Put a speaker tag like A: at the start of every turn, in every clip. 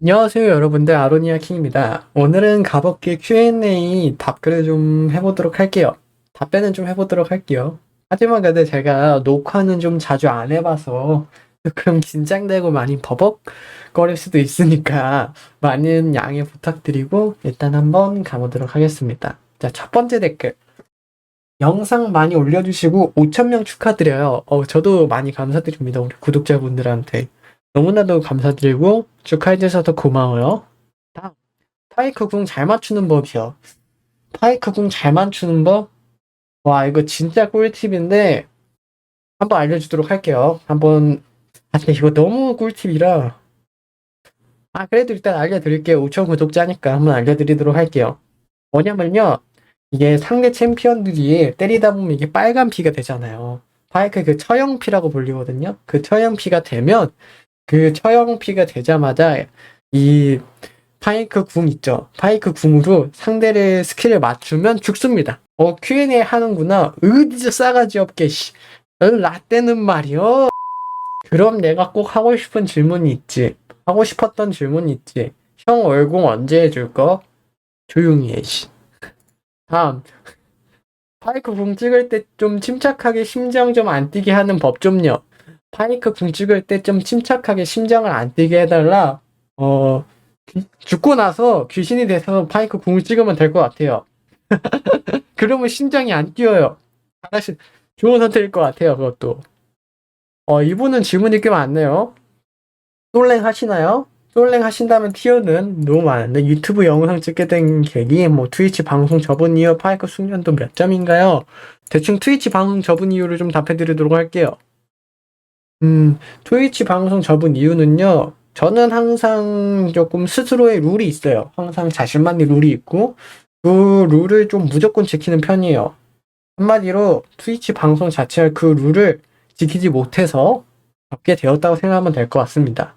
A: 안녕하세요 여러분들 아로니아 킹입니다. 오늘은 가볍게 Q&A 답글을 좀 해보도록 할게요. 답변은 좀 해보도록 할게요. 하지만 근데 제가 녹화는 좀 자주 안 해봐서 조금 긴장되고 많이 버벅거릴 수도 있으니까 많은 양해 부탁드리고 일단 한번 가보도록 하겠습니다. 자, 첫 번째 댓글. 영상 많이 올려주시고 5,000명 축하드려요. 어, 저도 많이 감사드립니다. 우리 구독자분들한테. 너무나도 감사드리고 축하해주셔서 고마워요. 다음, 파이크 궁 잘 맞추는 법이요. 파이크 궁 잘 맞추는 법? 와, 이거 진짜 꿀팁인데, 한번 알려주도록 할게요. 한번, 아, 근데 이거 너무 꿀팁이라. 아, 그래도 일단 알려드릴게요. 5천 구독자니까 한번 알려드리도록 할게요. 뭐냐면요, 이게 상대 챔피언들이 때리다 보면 이게 빨간 피가 되잖아요. 파이크 그 처형 피라고 불리거든요. 그 처형 피가 되면, 그 처형피가 되자마자 이 파이크 궁 있죠. 파이크 궁으로 상대를 스킬을 맞추면 죽습니다. 어, Q&A 하는구나. 어디서 싸가지 없게, 씨. 어, 라떼는 말이요. 그럼 내가 꼭 하고 싶은 질문이 있지. 하고 싶었던 질문이 있지. 형 월공 언제 해줄 거? 조용히 해, 씨. 다음. 파이크 궁 찍을 때 좀 침착하게 심장 좀 안 뛰게 하는 법 좀요. 파이크 궁 찍을 때 좀 침착하게 심장을 안 뛰게 해달라. 어, 귀- 죽고 나서 귀신이 돼서 파이크 궁을 찍으면 될 것 같아요. 그러면 심장이 안 뛰어요. 하나씩 좋은 선택일 것 같아요, 그것도. 어, 이분은 질문이 꽤 많네요. 솔랭 하시나요? 솔랭 하신다면 티어는 너무 많은데 유튜브 영상 찍게 된 계기, 뭐 트위치 방송 접은 이후 파이크 숙련도 몇 점인가요? 대충 트위치 방송 접은 이유를 좀 답해드리도록 할게요. 음, 트위치 방송 접은 이유는요, 저는 항상 조금 스스로의 룰이 있어요. 항상 자신만의 룰이 있고, 그 룰을 좀 무조건 지키는 편이에요. 한마디로 트위치 방송 자체의 그 룰을 지키지 못해서 접게 되었다고 생각하면 될 것 같습니다.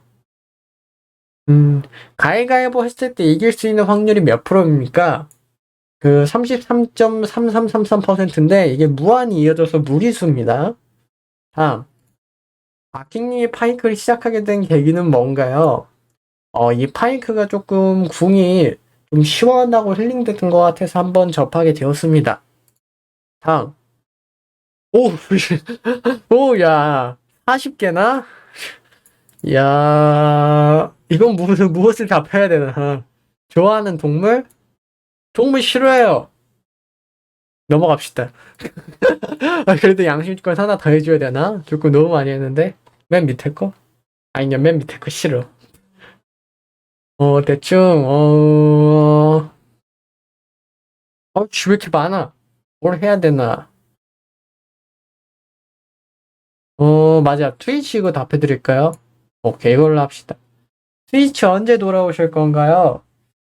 A: 음, 가위가위보 했을 때 이길 수 있는 확률이 몇 프로입니까? 그 33.3333%인데 이게 무한히 이어져서 무리수입니다. 다음. 아킹님이 파이크를 시작하게 된 계기는 뭔가요? 어, 이 파이크가 조금 궁이 좀 시원하고 힐링되는 것 같아서 한번 접하게 되었습니다. 다음. 오, 오, 야, 40개나? 야, 이건 무슨, 무엇을 답해야 되나? 좋아하는 동물? 동물 싫어해요. 넘어갑시다. 아, 그래도 양심껏 하나 더 해줘야 되나? 조금 너무 많이 했는데? 맨 밑에 거? 아니야, 맨 밑에 거 싫어. 어, 대충, 어, 어, 쥐왜 이렇게 많아? 뭘 해야 되나? 어, 맞아. 트위치 이거 답해드릴까요? 오케이, 이걸로 합시다. 트위치 언제 돌아오실 건가요?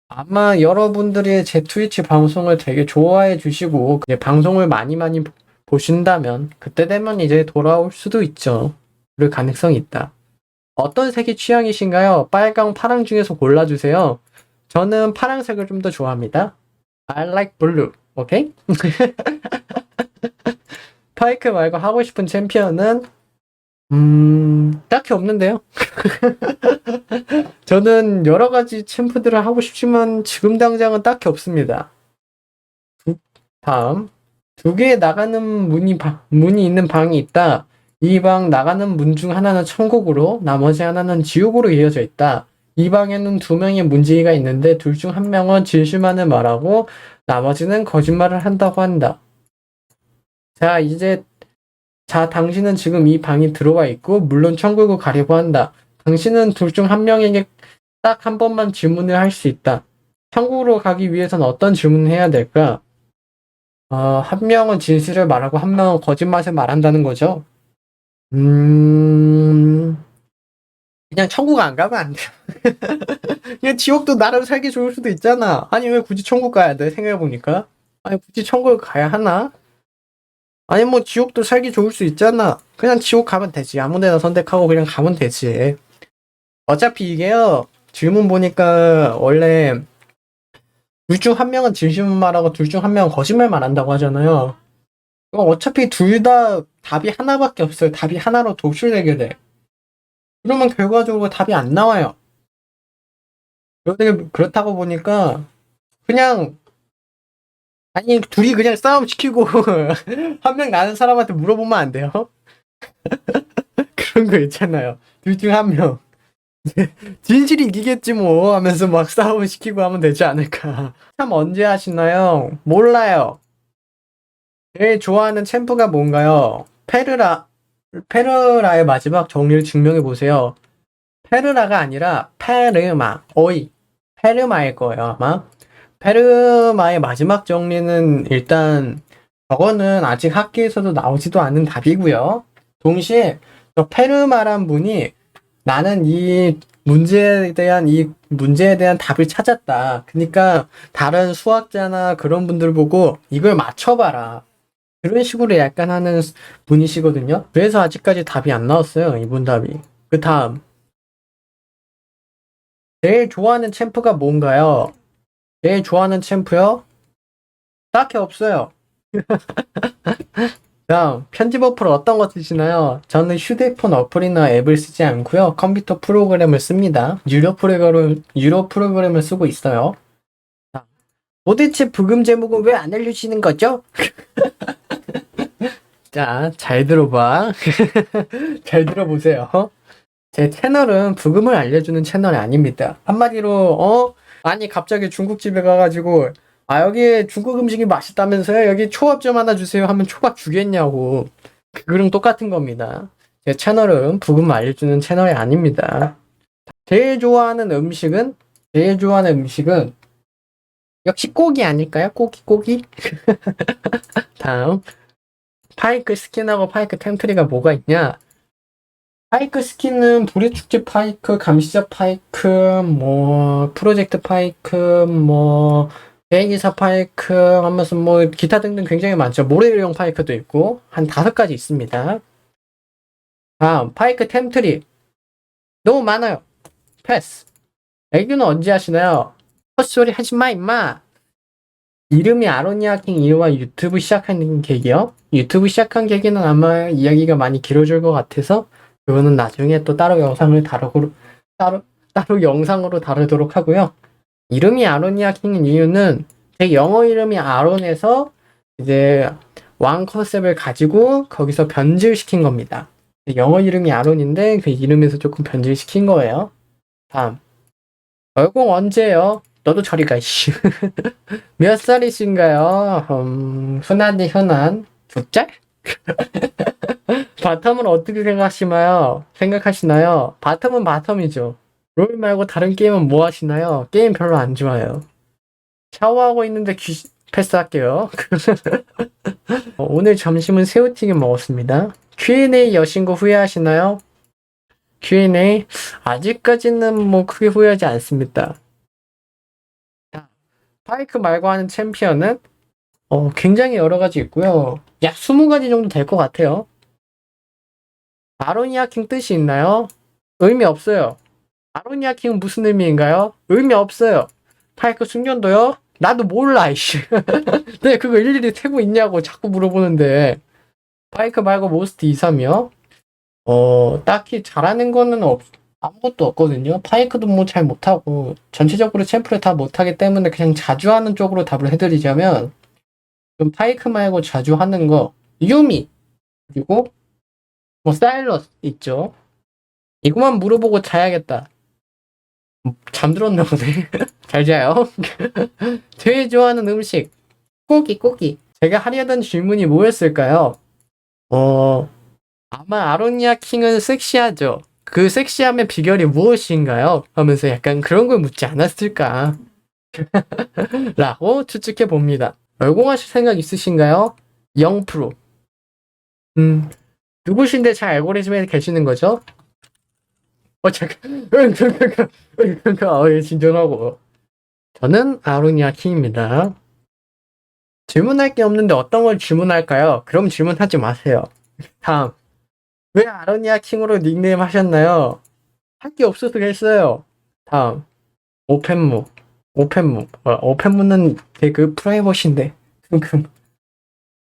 A: 아마 여러분들이 제 트위치 방송을 되게 좋아해 주시고, 방송을 많이 많이 보- 보신다면, 그때 되면 이제 돌아올 수도 있죠. 그럴 가능성이 있다. 어떤 색이 취향이신가요? 빨강, 파랑 중에서 골라주세요. 저는 파랑색을 좀 더 좋아합니다. I like blue. 오케이? 파이크 말고 하고 싶은 챔피언은 음, 딱히 없는데요. 저는 여러 가지 챔프들을 하고 싶지만 지금 당장은 딱히 없습니다. 두- 다음 두 개 나가는 문이 바- 문이 있는 방이 있다. 이 방 나가는 문 중 하나는 천국으로 나머지 하나는 지옥으로 이어져 있다. 이 방에는 두 명의 문지기가 있는데 둘 중 한 명은 진실만을 말하고 나머지는 거짓말을 한다고 한다. 자, 이제 자, 당신은 지금 이 방에 들어와 있고 물론 천국을 가려고 한다. 당신은 둘 중 한 명에게 딱 한 번만 질문을 할 수 있다. 천국으로 가기 위해서는 어떤 질문을 해야 될까? 어, 한 명은 진실을 말하고 한 명은 거짓말을 말한다는 거죠. 음, 그냥 천국 안 가면 안 돼요. 그냥 지옥도 나름 살기 좋을 수도 있잖아. 아니, 왜 굳이 천국 가야 돼? 생각해보니까. 아니, 굳이 천국을 가야 하나? 아니, 뭐, 지옥도 살기 좋을 수 있잖아. 그냥 지옥 가면 되지. 아무 데나 선택하고 그냥 가면 되지. 어차피 이게요, 질문 보니까 원래 둘 중 한 명은 진실만 말하고 둘 중 한 명은 거짓말 말한다고 하잖아요. 그럼 어차피 둘 다 답이 하나밖에 없어요. 답이 하나로 도출되게 돼. 그러면 결과적으로 답이 안 나와요. 그렇다고 보니까 그냥 아니 둘이 그냥 싸움 시키고 한 명 나는 사람한테 물어보면 안 돼요? 그런 거 있잖아요. 둘 중 한 명. 진실이 이기겠지 뭐 하면서 막 싸움 시키고 하면 되지 않을까. 참 언제 하시나요? 몰라요. 제일 좋아하는 챔프가 뭔가요? 페르라 페르라의 마지막 정리를 증명해 보세요. 페르라가 아니라 페르마, 어이, 페르마일 거예요, 아마. 페르마의 마지막 정리는 일단 저거는 아직 학계에서도 나오지도 않은 답이고요. 동시에 저 페르마란 분이 나는 이 문제에 대한 이 문제에 대한 답을 찾았다. 그러니까 다른 수학자나 그런 분들 보고 이걸 맞춰봐라. 그런 식으로 약간 하는 분이시거든요. 그래서 아직까지 답이 안 나왔어요. 이분 답이. 그 다음. 제일 좋아하는 챔프가 뭔가요? 제일 좋아하는 챔프요? 딱히 없어요. 다음, 편집 어플 어떤 거 쓰시나요? 저는 휴대폰 어플이나 앱을 쓰지 않고요. 컴퓨터 프로그램을 씁니다. 유료 프로그램, 유료 프로그램을 쓰고 있어요. 자, 도대체 부금 제목은 왜 안 알려주시는 거죠? 자, 잘 들어봐. 잘 들어보세요. 제 채널은 부금을 알려주는 채널이 아닙니다. 한마디로, 어? 아니, 갑자기 중국집에 가가지고, 아, 여기 중국 음식이 맛있다면서요? 여기 초밥 좀 하나 주세요 하면 초밥 주겠냐고. 그거랑 똑같은 겁니다. 제 채널은 부금 알려주는 채널이 아닙니다. 제일 좋아하는 음식은? 제일 좋아하는 음식은? 역시 고기 아닐까요? 고기, 고기? 다음. 파이크 스킨하고 파이크 템트리가 뭐가 있냐? 파이크 스킨은 불의 축제 파이크, 감시자 파이크, 뭐 프로젝트 파이크, 뭐 비행기사 파이크 하면서 뭐 기타 등등 굉장히 많죠. 모래용 파이크도 있고 한 다섯 가지 있습니다. 다음 파이크 템트리 너무 많아요. 패스. 애교는 언제 하시나요? 헛소리 하지 마 임마. 이름이 아로니아 킹 이와 유튜브 시작한 계기요? 유튜브 시작한 계기는 아마 이야기가 많이 길어질 것 같아서 그거는 나중에 또 따로 영상을 다루고 따로 따로 영상으로 다루도록 하고요. 이름이 아로니아 킹인 이유는 제 영어 이름이 아론에서 이제 왕 컨셉을 가지고 거기서 변질시킨 겁니다. 영어 이름이 아론인데 그 이름에서 조금 변질시킨 거예요. 다음 얼공 언제요? 너도 저리 가, 씨. 몇 살이신가요? 음, 흔한이 흔한. 두 짤? 바텀은 어떻게 생각하시나요? 생각하시나요? 바텀은 바텀이죠. 롤 말고 다른 게임은 뭐 하시나요? 게임 별로 안 좋아요. 샤워하고 있는데 귀... 패스할게요. 어, 오늘 점심은 새우튀김 먹었습니다. Q&A 여신 거 후회하시나요? Q&A 아직까지는 뭐 크게 후회하지 않습니다. 자, 파이크 말고 하는 챔피언은 어, 굉장히 여러 가지 있고요. 약 20가지 정도 될 것 같아요. 아로니아 킹 뜻이 있나요? 의미 없어요. 아로니아 킹은 무슨 의미인가요? 의미 없어요. 파이크 숙련도요? 나도 몰라, 이씨. 네, 그거 일일이 세고 있냐고 자꾸 물어보는데. 파이크 말고 모스트 2, 3이요? 어, 딱히 잘하는 거는 없, 아무것도 없거든요. 파이크도 뭐 잘 못하고, 전체적으로 챔프를 다 못하기 때문에 그냥 자주 하는 쪽으로 답을 해드리자면, 좀 파이크 말고 자주 하는 거, 유미! 그리고, 뭐, 사일러스 있죠. 이거만 물어보고 자야겠다. 잠들었나 보네. 잘 자요. 제일 좋아하는 음식. 고기, 고기. 제가 하려던 질문이 뭐였을까요? 어, 아마 아로니아 킹은 섹시하죠. 그 섹시함의 비결이 무엇인가요? 하면서 약간 그런 걸 묻지 않았을까? 라고 추측해 봅니다. 얼공하실 생각 있으신가요? 0%. 음, 누구신데 잘 알고리즘에 계시는 거죠? 어, 잠깐. 응, 잠깐, 잠깐. 어, 예, 진정하고. 저는 아로니아 킹입니다. 질문할 게 없는데 어떤 걸 질문할까요? 그럼 질문하지 마세요. 다음. 왜 아로니아 킹으로 닉네임 하셨나요? 할 게 없어서 했어요. 다음. 오펜무. 오펜무. 어, 오펜무는 되게 프라이버시인데. 금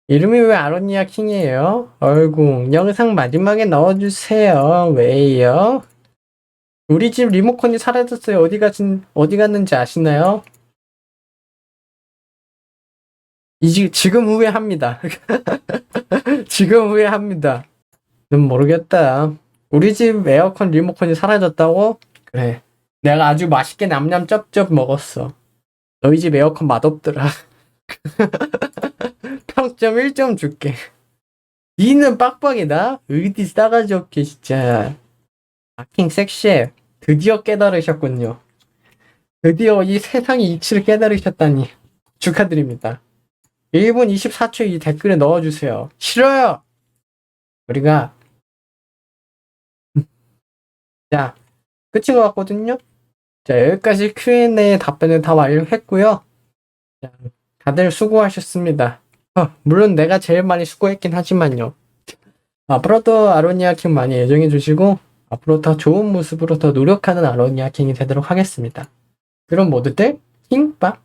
A: 이름이 왜 아로니아 킹이에요? 얼궁. 영상 마지막에 넣어주세요. 왜요? 우리 집 리모컨이 사라졌어요. 어디 가진, 어디 갔는지 아시나요? 이지, 지금 후회합니다. 지금 후회합니다. 는 모르겠다. 우리 집 에어컨 리모컨이 사라졌다고? 그래. 내가 아주 맛있게 냠냠 쩝쩝 먹었어. 너희 집 에어컨 맛없더라. 평점 1점 줄게. 니는 빡빡이다? 어디 싸가지 없게 진짜. 아킹 섹시해. 드디어 깨달으셨군요. 드디어 이 세상의 이치를 깨달으셨다니. 축하드립니다. 1분 24초 이 댓글에 넣어주세요. 싫어요! 우리가 자, 끝인 것 같거든요? 자, 여기까지 Q&A 답변을 다 완료했고요. 자, 다들 수고하셨습니다. 어, 물론 내가 제일 많이 수고했긴 하지만요. 앞으로도 아로니아 킹 많이 애정해 주시고 앞으로 더 좋은 모습으로 더 노력하는 아로니아 킹이 되도록 하겠습니다. 그럼 모두들 킹빠!